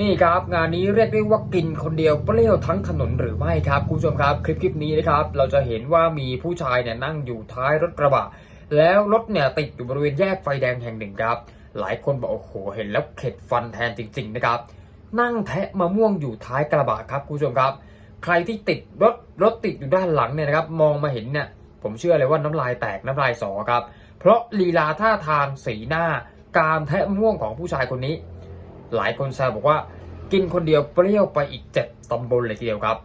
นี่ครับงานนี้เรียกได้ว่ากินคนเดียวเปรี้ยวทั้งถนนหรือไม่ครับคุณผู้ชมครับคลิปคลิปนี้นะครับเราจะเห็นว่ามีผู้ชายเนี่ยนั่งอยู่ท้ายรถกระบะ แล้วรถเนี่ยติดอยู่บริเวณแยกไฟแดงแห่งหนึ่งครับ หลายคนบอกโอ้โหเห็นแล้วเข็ดฟันแทนจริง ๆนะครับ นั่งแทะมะม่วงอยู่ท้ายกระบะครับคุณผู้ชมครับ ใครที่ติดรถรถติดอยู่ด้านหลังเนี่ยนะครับมองมาเห็นเนี่ยผมเชื่อเลยว่าน้ำลายแตกน้ำลายสอครับ เพราะลีลาท่าทางสีหน้าการแทะมะม่วงของผู้ชายคนนี้ หลายคนแซวบอกว่า กินคนเดียวเปรี้ยวไปอีกเจ็ดตำบลเลยทีเดียวครับ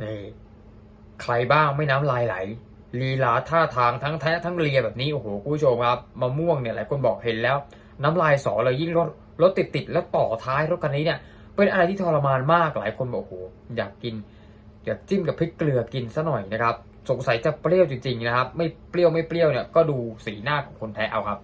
นี่ ใครบ้างไม่น้ำลายไหลลีลาท่าทางทั้งแท้ทั้งเลียแบบนี้โอ้โหคุณผู้ชมครับมะม่วงเนี่ยหลายคนบอกเห็นแล้ว น้ำลายสอเลยยิ่งรถรถติดติดแล้วต่อท้ายรถคันนี้เนี่ยเป็นอะไรที่ทรมานมากหลายคนบอกโอ้โหอยากกินอยากจิ้มกับพริกเกลือกินซะหน่อยนะครับสงสัยจะเปรี้ยวจริงๆนะครับ ไม่เปรี้ยวไม่เปรี้ยวเนี่ยก็ดูสีหน้าของคนแท้เอาครับ